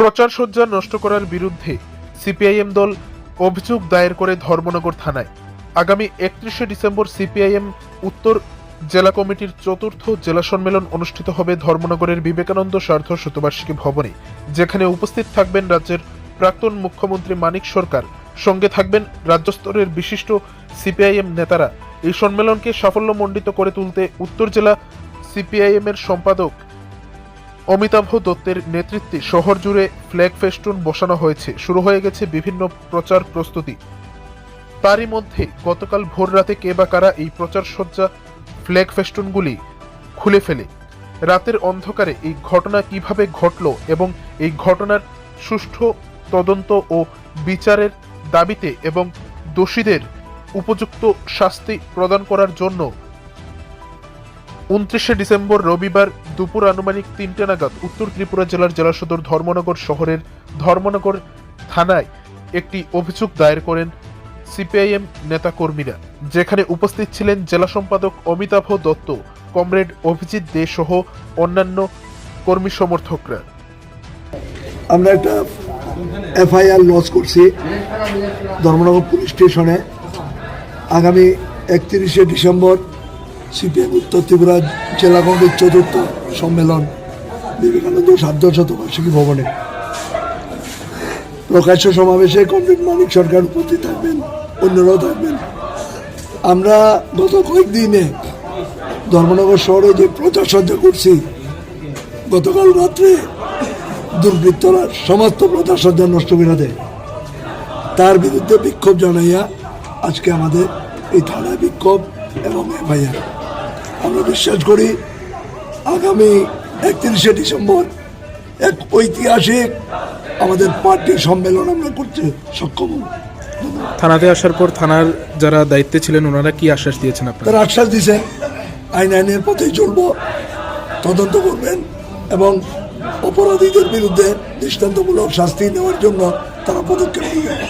প্রচার সজ্জা নষ্ট করার বিরুদ্ধে সিপিআইএম দল অভিযোগ দায়ের করে ধর্মনগর থানায়। আগামী একত্রিশে ডিসেম্বর সিপিআইএম উত্তর জেলা কমিটির চতুর্থ জেলা সম্মেলন অনুষ্ঠিত হবে ধর্মনগরের বিবেকানন্দ স্বার্থ শতবার্ষিকী ভবনে, যেখানে উপস্থিত থাকবেন রাজ্যের প্রাক্তন মুখ্যমন্ত্রী মানিক সরকার। সঙ্গে থাকবেন রাজ্যস্তরের বিশিষ্ট সিপিআইএম নেতারা। এই সম্মেলনকে সাফল্যমণ্ডিত করে তুলতে উত্তর জেলা সিপিআইএম এর সম্পাদক অমিতাভ দত্তের নেতৃত্বে শহর জুড়ে ফ্ল্যাগ ফেস্টুন বসানো হয়েছে। শুরু হয়ে গেছে বিভিন্ন প্রচার প্রস্তুতি। তারই মধ্যে গতকাল ভোর রাতে কে বা কারা এই প্রচার সজ্জা ফ্ল্যাগ ফেস্টুনগুলি খুলে ফেলে। রাতের অন্ধকারে এই ঘটনা কীভাবে ঘটলো এবং এই ঘটনার সুষ্ঠু তদন্ত ও বিচারের দাবিতে এবং দোষীদের উপযুক্ত শাস্তি প্রদান করার জন্য উনত্রিশে ডিসেম্বর রবিবার দুপুর আনুমানিক তিনটে নাগাদ উত্তর ত্রিপুরা জেলার জেলা সদর ধর্মনগর শহরের ধর্মনগর থানায় একটি অভিযোগ দায়ের করেন সিপিআইএম নেতাকর্মীরা, যেখানে উপস্থিত ছিলেন জেলা সম্পাদক অমিতাভ দত্ত, কমরেড অভিজিৎ দে সহ অন্যান্য কর্মী সমর্থকরা। আমরা একটা এফআইআর লঞ্চ করছি ধর্মনগর পুলিশ স্টেশনে। আগামী একত্রিশে ডিসেম্বর সিপিএম, উত্তর ত্রিপুরা জেলা কমিটির চতুর্থ সম্মেলন। বিবেকানন্দ সাধ্য শতবার্ষিকী ভবনে। প্রকাশ্য সমাবেশে কমরেড মানিক সরকার উপস্থিত থাকবেন, অন্যরাও থাকবেন। আমরা গত কয়েকদিনে ধর্মনগর শহরে যে প্রচার সজ্জা করছি, গতকাল রাত্রে দুর্বৃত্তরা সমস্ত প্রচারসজ্জা নষ্ট করে দেয়। তার বিরুদ্ধে বিক্ষোভ জানাইয়া আজকে আমাদের এই থানায় বিক্ষোভ এবং এফআইআর। আমরা বিশ্বাস করি আগামী একত্রিশে ডিসেম্বর এক ঐতিহাসিক আমাদের পার্টি সম্মেলন আমরা করতে সক্ষম থানাতে আসার পর থানার যারা দায়িত্বে ছিলেন ওনারা কি আশ্বাস দিয়েছেন আপনারা তারা আশ্বাস দিয়েছেন আইন আইনের পথেই চলব তদন্ত করবেন এবং অপরাধীদের বিরুদ্ধে দৃষ্টান্তমূলক শাস্তি নেওয়ার জন্য তারা পদক্ষেপ নেবেন।